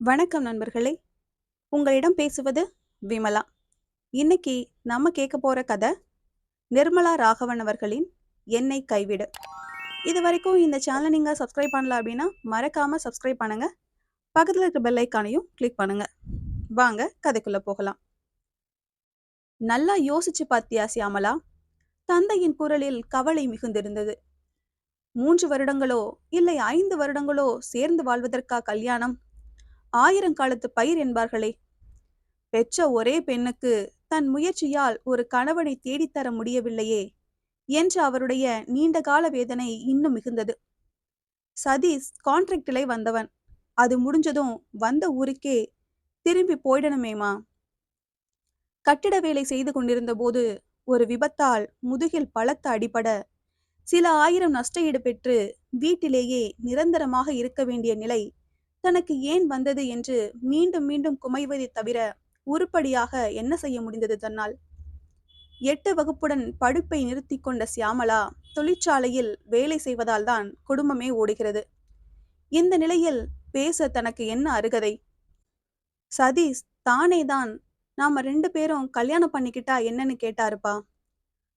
வணக்கம் நண்பர்களே. உங்களிடம் பேசுவது விமலா. இன்னைக்கு நம்ம கேட்க போற கதை நிர்மலா ராகவன் அவர்களின் என்னை கைவிடு. இது வரைக்கும் இந்த சேனலை நீங்க சப்ஸ்கிரைப் பண்ணல அப்படின்னா மறக்காம சப்ஸ்கிரைப் பண்ணுங்க. பக்கத்தில் இருக்க பெல் ஐக்கானையும் கிளிக் பண்ணுங்க. வாங்க கதைக்குள்ள போகலாம். நல்லா யோசிச்சு பார்த்தியா சியாமலா? தந்தையின் குரலில் கவலை மிகுந்திருந்தது. மூன்று வருடங்களோ இல்லை ஐந்து வருடங்களோ சேர்ந்து வாழ்வதற்கா கல்யாணம்? ஆயிரங்காலத்து பயிர் என்பார்களே. பெற்ற ஒரே பெண்ணுக்கு தன் முயற்சியால் ஒரு கணவனை தேடித்தர முடியவில்லையே என்று அவருடைய நீண்டகால வேதனை இன்னும் மிகுந்தது. சதீஷ் கான்ட்ராக்டிலே வந்தவன். அது முடிஞ்சதும் வந்த ஊருக்கே திரும்பி போயிடணுமேமா கட்டிட வேலை செய்து கொண்டிருந்த போது ஒரு விபத்தால் முதுகில் பலத்த அடிபட சில ஆயிரம் நஷ்ட ஈடு பெற்று வீட்டிலேயே நிரந்தரமாக இருக்க வேண்டிய நிலை தனக்கு ஏன் வந்தது என்று மீண்டும் மீண்டும் குமைவதை தவிர உருப்படியாக என்ன செய்ய முடிந்தது தன்னால்? எட்டு வகுப்புடன் படிப்பை நிறுத்தி கொண்ட சியாமலா தொழிற்சாலையில் வேலை செய்வதால் தான் குடும்பமே ஓடுகிறது. இந்த நிலையில் பேச தனக்கு என்ன அருகதை? சதீஷ் தானே தான் நாம ரெண்டு பேரும் கல்யாணம் பண்ணிக்கிட்டா என்னன்னு கேட்டாருப்பா.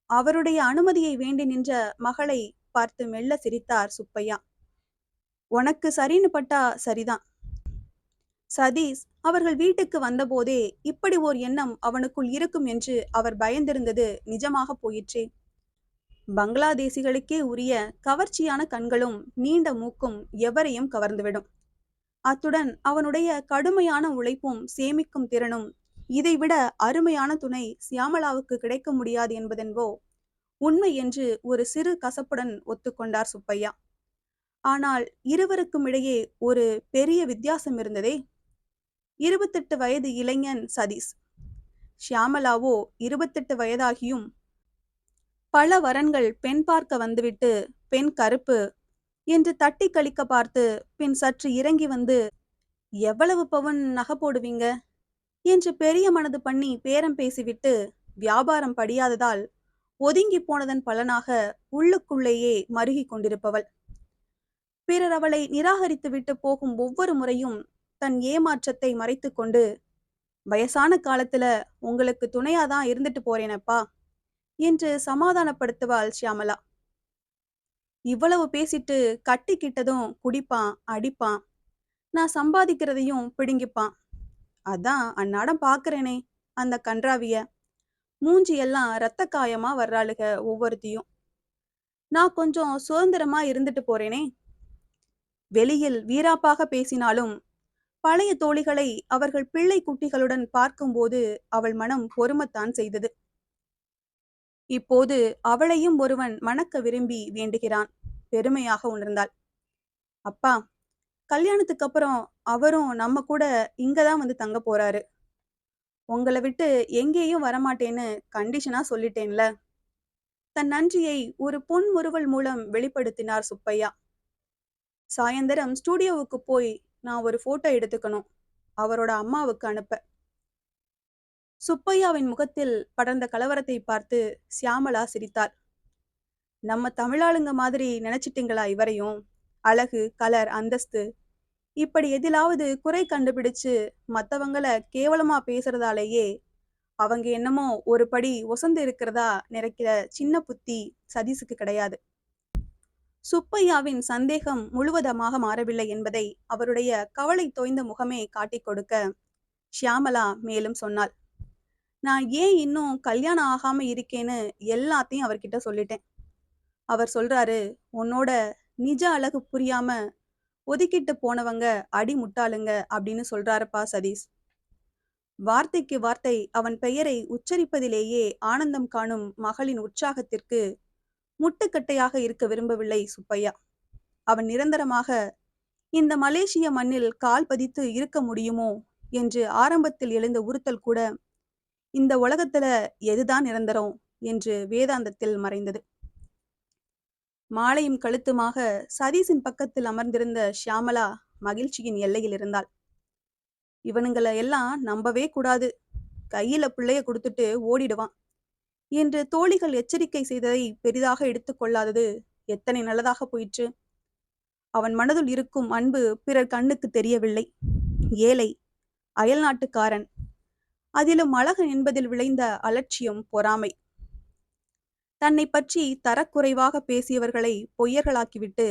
அவருடைய அனுமதியை வேண்டி நின்ற மகளை பார்த்து மெல்ல சிரித்தார் சுப்பையா. உனக்கு சரின்னு பட்டா சரிதான். சதீஷ் அவர்கள் வீட்டுக்கு வந்தபோதே இப்படி ஓர் எண்ணம் அவனுக்குள் இருக்கும் என்று அவர் பயந்திருந்தது நிஜமாக போயிற்றே. பங்களாதேசிகளுக்கே உரிய கவர்ச்சியான கண்களும் நீண்ட மூக்கும் எவரையும் கவர்ந்துவிடும். அத்துடன் அவனுடைய கடுமையான உழைப்பும் சேமிக்கும் திறனும் இதைவிட அருமையான துணை சியாமலாவுக்கு கிடைக்க முடியாது என்பதென்போ உண்மை என்று ஒரு சிறு கசப்புடன் ஒத்துக்கொண்டார் சுப்பையா. ஆனால் இருவருக்கும் இடையே ஒரு பெரிய வித்தியாசம் இருந்ததே. இருபத்தெட்டு வயது இளைஞன் சதீஷ். ஷியாமலாவோ இருபத்தெட்டு வயதாகியும் பல வரன்கள் பெண் பார்க்க வந்துவிட்டு பெண் கருப்பு என்று தட்டி கழிக்க பார்த்து பின் சற்று இறங்கி வந்து எவ்வளவு பவன் நகை போடுவீங்க? என்று பெரிய மனது பண்ணி பேரம் பேசிவிட்டு வியாபாரம் படியாததால் ஒதுங்கி போனதன் பலனாக உள்ளுக்குள்ளேயே மருகி கொண்டிருப்பவள். பிறர் அவளை நிராகரித்துவிட்டு போகும் ஒவ்வொரு முறையும் தன் ஏமாற்றத்தை மறைத்து கொண்டு வயசான காலத்துல உங்களுக்கு துணையாதான் இருந்துட்டு போறேனப்பா என்று சமாதானப்படுத்துவாள் ஷியாமலா. இவ்வளவு பேசிட்டு கட்டிக்கிட்டதும் குடிப்பான் அடிப்பான். நான் சம்பாதிக்கிறதையும் பிடுங்கிப்பான். அதான் அந்நாடம் பாக்குறேனே அந்த கன்றாவிய. மூஞ்சி எல்லாம் ரத்த காயமா வர்றாளுக ஒவ்வொருத்தையும். நான் கொஞ்சம் சுதந்திரமா இருந்துட்டு போறேனே வெளியில் வீராப்பாக பேசினாலும் பழைய தோழிகளை அவர்கள் பிள்ளை குட்டிகளுடன் பார்க்கும்போது அவள் மனம் பொறுமத்தான் செய்தது. இப்போது அவளையும் ஒருவன் மணக்க விரும்பி வேண்டுகிறான். பெருமையாக உணர்ந்தாள். அப்பா கல்யாணத்துக்கு அப்புறம் அவரும் நம்ம கூட இங்கதான் வந்து தங்க போறாரு. உங்களை விட்டு எங்கேயும் வரமாட்டேன்னு கண்டிஷனா சொல்லிட்டேன்ல. தன் நன்றியை ஒரு பொன் முறுவல் மூலம் வெளிப்படுத்தினார் சுப்பையா. சாயந்தரம் ஸ்டூடியோவுக்கு போய் நான் ஒரு போட்டோ எடுத்துக்கணும். அவரோட அம்மாவுக்கு அனுப்ப. சுப்பையாவின் முகத்தில் படர்ந்த கலவரத்தை பார்த்து சியாமலா சிரித்தாள் நம்ம தமிழாளுங்க மாதிரி நினைச்சிட்டீங்களா இவரையும்? அழகு கலர் அந்தஸ்து. இப்படி எதிலாவது குறை கண்டுபிடிச்சு மத்தவங்கள கேவலமா பேசுறதாலேயே அவங்க என்னமோ ஒரு படி ஒசந்து இருக்கிறதா நிறைக்கிற சின்ன புத்தி சதீஷுக்கு கிடையாது. சுப்பையாவின் சந்தேகம் முழுவதமாக மாறவில்லை என்பதை அவருடைய கவலை தோய்ந்த முகமே காட்டிக் கொடுக்க ஷியாமலா மேலும் சொன்னாள் நான் ஏன் இன்னும் கல்யாணம் ஆகாம இருக்கேன்னு எல்லாத்தையும் அவர்கிட்ட சொல்லிட்டேன். அவர் சொல்றாரு உன்னோட நிஜ அழகு புரியாம ஒதுக்கிட்டு போனவங்க அடி முட்டாளுங்க அப்படின்னு சொல்றாருப்பா சதீஷ். வார்த்தைக்கு வார்த்தை அவன் பெயரை உச்சரிப்பதிலேயே ஆனந்தம் காணும் மகளின் உற்சாகத்திற்கு முட்டுக்கட்டையாக இருக்க விரும்பவில்லை சுப்பையா. அவன் நிரந்தரமாக இந்த மலேசிய மண்ணில் கால் பதித்து இருக்க முடியுமோ? என்று ஆரம்பத்தில் எழுந்த உறுத்தல் கூட இந்த உலகத்துல எதுதான் நிரந்தரம்? என்று வேதாந்தத்தில் மறைந்தது. மாலையும் கழுத்துமாக சதீஷின் பக்கத்தில் அமர்ந்திருந்த ஷியாமலா மகிழ்ச்சியின் எல்லையில் இருந்தாள். இவனுங்களை எல்லாம் நம்பவே கூடாது. கையில பிள்ளைய கொடுத்துட்டு ஓடிடுவான். என்று தோழிகள் எச்சரிக்கை செய்ததை பெரிதாக எடுத்துக்கொள்ளாதது எத்தனை நல்லதாக போயிற்று? அவன் மனதில் இருக்கும் அன்பு பிறர் கண்ணுக்கு தெரியவில்லை. ஏழை அயல்நாட்டுக்காரன் அதிலும் அழகன் என்பதில் விளைந்த அலட்சியம் பொறாமை. தன்னை பற்றி தரக்குறைவாக பேசியவர்களை பொய்யர்களாக்கிவிட்டு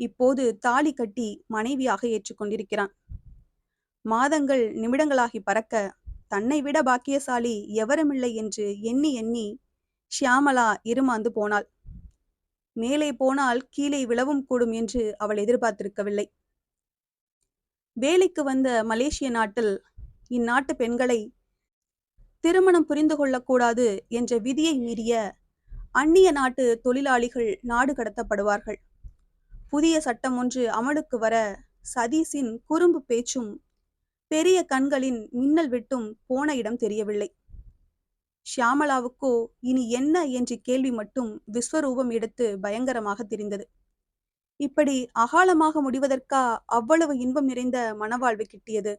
இப்போது தாலி கட்டி மனைவியாக ஏற்றுக்கொண்டிருக்கிறான் மாதங்கள் நிமிடங்களாகி பறக்க தன்னை விட பாக்கியசாலி எவருமில்லை என்று எண்ணி எண்ணி ஷியாமலா இருமாந்து போனாள். மேலே போனால் கீழே விழவும் கூடும் என்று அவள் எதிர்பார்த்திருக்கவில்லை. வேலைக்கு வந்த மலேசிய நாட்டில் இந்நாட்டு பெண்களை திருமணம் புரிந்து கொள்ளக்கூடாது என்ற விதியை மீறிய அந்நிய நாட்டு தொழிலாளிகள் நாடு கடத்தப்படுவார்கள். புதிய சட்டம் ஒன்று அமலுக்கு வர சதீஷின் குறும்பு பேச்சும் பெரிய கண்களின் மின்னல் விட்டும் போன இடம் தெரியவில்லை. ஷியாமலாவுக்கோ இனி என்ன என்று கேள்வி மட்டும் விஸ்வரூபம் எடுத்து பயங்கரமாக தெரிந்தது. இப்படி அகாலமாக முடிவதற்கா அவ்வளவு இன்பம் நிறைந்த மனவாழ்வு கிட்டியது.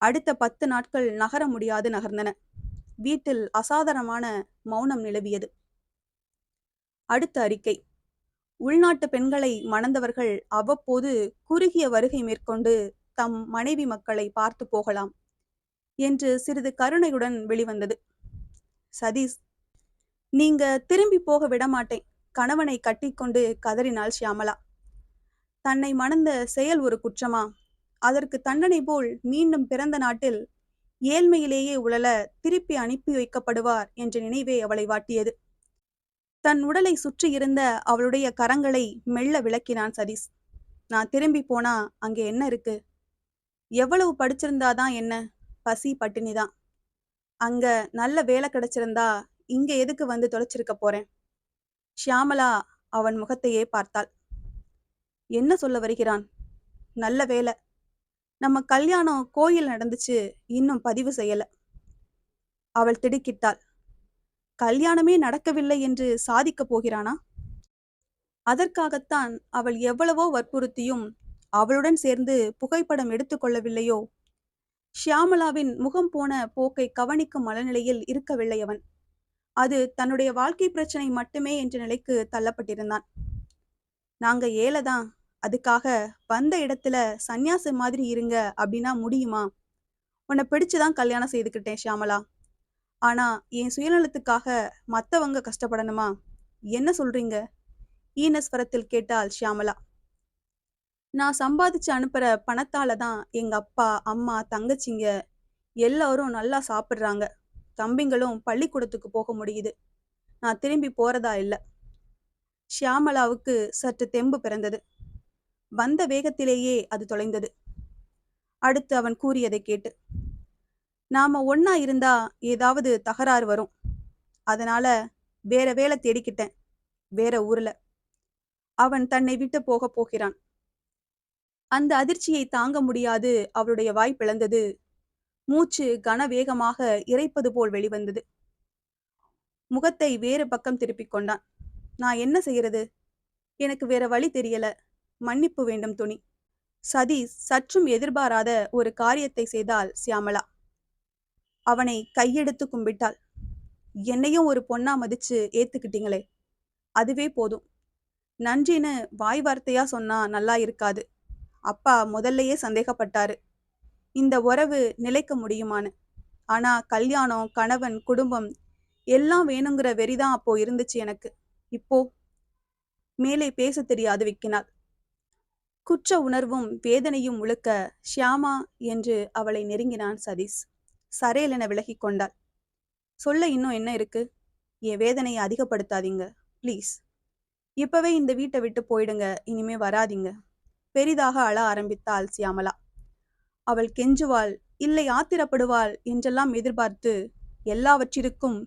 அடுத்த பத்து நாட்கள் நகர முடியாது நகர்ந்தன. வீட்டில் அசாதாரணமான மௌனம் நிலவியது. அடுத்த அறிக்கை. உள்நாட்டு பெண்களை மணந்தவர்கள் அவ்வப்போது குறுகிய வருகை மேற்கொண்டு தம் மனைவி மக்களை பார்த்து போகலாம் என்று சிறிது கருணையுடன் வெளிவந்தது. சதீஷ் நீங்க திரும்பி போக விடமாட்டேன். கணவனை கட்டிக்கொண்டு கதறினாள் ஷியாமலா. தன்னை மணந்த செயல் ஒரு குற்றமா? அதற்கு தண்டனை போல் மீண்டும் பிறந்த நாட்டில் ஏழ்மையிலேயே உழல திருப்பி அனுப்பி வைக்கப்படுவார் என்ற நினைவே அவளை வாட்டியது. தன் உடலை சுற்றி இருந்த அவளுடைய கரங்களை மெல்ல விளக்கினான் சதீஷ். நான் திரும்பி போனா அங்கே என்ன இருக்கு? எவ்வளவு படிச்சிருந்தா தான் என்ன? பசி பட்டினி தான். அங்க நல்ல வேலை கிடைச்சிருந்தா இங்க எதுக்கு வந்து தொலைச்சிருக்க போறேன்? ஷியாமலா அவன் முகத்தையே பார்த்தாள். என்ன சொல்ல வருகிறான்? நல்ல வேலை. நம்ம கல்யாணம் கோயில் நடந்துச்சு இன்னும் பதிவு செய்யல. அவள் திடுக்கிட்டாள். கல்யாணமே நடக்கவில்லை என்று சாதிக்கப் போகிறானா? அதற்காகத்தான் அவள் எவ்வளவோ வற்புறுத்தியும் அவளுடன் சேர்ந்து புகைப்படம் எடுத்துக்கொள்ளவில்லையோ ஷியாமலாவின் முகம் போன போக்கை கவனிக்கும் மனநிலையில் இருக்கவில்லை அவன். அது தன்னுடைய வாழ்க்கை பிரச்சனை மட்டுமே என்ற நிலைக்கு தள்ளப்பட்டிருந்தான். நாங்க ஏழைதான் அதுக்காக வந்த இடத்துல சன்னியாசி மாதிரி இருங்க அப்படின்னா முடியுமா? உன்னை பிடிச்சுதான் கல்யாணம் செய்துக்கிட்டேன் ஷியாமலா. ஆனா என் சுயநலத்துக்காக மத்தவங்க கஷ்டப்படணுமா? என்ன சொல்றீங்க? ஈனஸ்வரத்தில் கேட்டாள் ஷியாமலா. நான் சம்பாதிச்சு அனுப்புற பணத்தால தான் எங்க அப்பா அம்மா தங்கச்சிங்க எல்லாரும் நல்லா சாப்பிட்றாங்க. தம்பிங்களும் பள்ளிக்கூடத்துக்கு போக முடியுது. நான் திரும்பி போறதா இல்லை. ஷியாமலாவுக்கு சற்று தெம்பு பிறந்தது. வந்த வேகத்திலேயே அது தொலைந்தது. அடுத்து அவன் கூறியதை கேட்டு நாம ஒன்னா இருந்தா ஏதாவது தகராறு வரும். அதனால வேற வேலை தேடிக்கிட்டேன் வேற ஊர்ல. அவன் தன்னை விட்டு போக போகிறான். அந்த அதிர்ச்சியை தாங்க முடியாது. அவளுடைய வாய் பிளந்தது. மூச்சு கனவேகமாக இறைப்பது போல் வெளிவந்தது. முகத்தை வேறு பக்கம் திருப்பிக் கொண்டான். நான் என்ன செய்யறது? எனக்கு வேற வழி தெரியல. மன்னிப்பு வேண்டும் துணி. சதீஷ் சற்றும் எதிர்பாராத ஒரு காரியத்தை செய்தால் சியாமலா. அவனை கையெடுத்து கும்பிட்டாள். என்னையும் ஒரு பொண்ணா மதிச்சு ஏத்துக்கிட்டீங்களே. அதுவே போதும். நன்றின்னு வாய் வார்த்தையா சொன்னா நல்லா இருக்காது. அப்பா முதல்லையே சந்தேகப்பட்டாரு. இந்த உறவு நிலைக்க முடியுமான்னு. ஆனா கல்யாணம் கணவன் குடும்பம் எல்லாம் வேணுங்கிற வெறிதான் அப்போ இருந்துச்சு எனக்கு. இப்போ மேலே பேச தெரியாது விக்கினாள் குற்ற உணர்வும் வேதனையும் முழுக்க ஷியாமா என்று அவளை நெருங்கினான் சதீஷ். சரையலென விலகி கொண்டாள். சொல்ல இன்னும் என்ன இருக்கு? என் வேதனையை அதிகப்படுத்தாதீங்க ப்ளீஸ். இப்பவே இந்த வீட்டை விட்டு போயிடுங்க இனிமே வராதிங்க. பெரிதாக அழ ஆரம்பித்தாள் சியாமலா. அவள் கெஞ்சுவாள் இல்லை ஆத்திரப்படுவாள் என்றெல்லாம் எதிர்பார்த்து எல்லாவற்றிற்கும்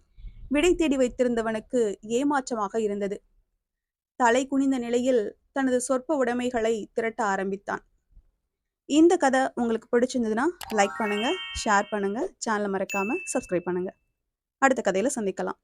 விடை தேடி வைத்திருந்தவனுக்கு ஏமாற்றமாக இருந்தது. தலை குனிந்த நிலையில் தனது சொற்ப உடைமைகளை திரட்ட ஆரம்பித்தான். இந்த கதை உங்களுக்கு பிடிச்சிருந்ததுன்னா லைக் பண்ணுங்க ஷேர் பண்ணுங்க சேனலை மறக்காம சப்ஸ்கிரைப் பண்ணுங்க. அடுத்த கதையில சந்திக்கலாம்.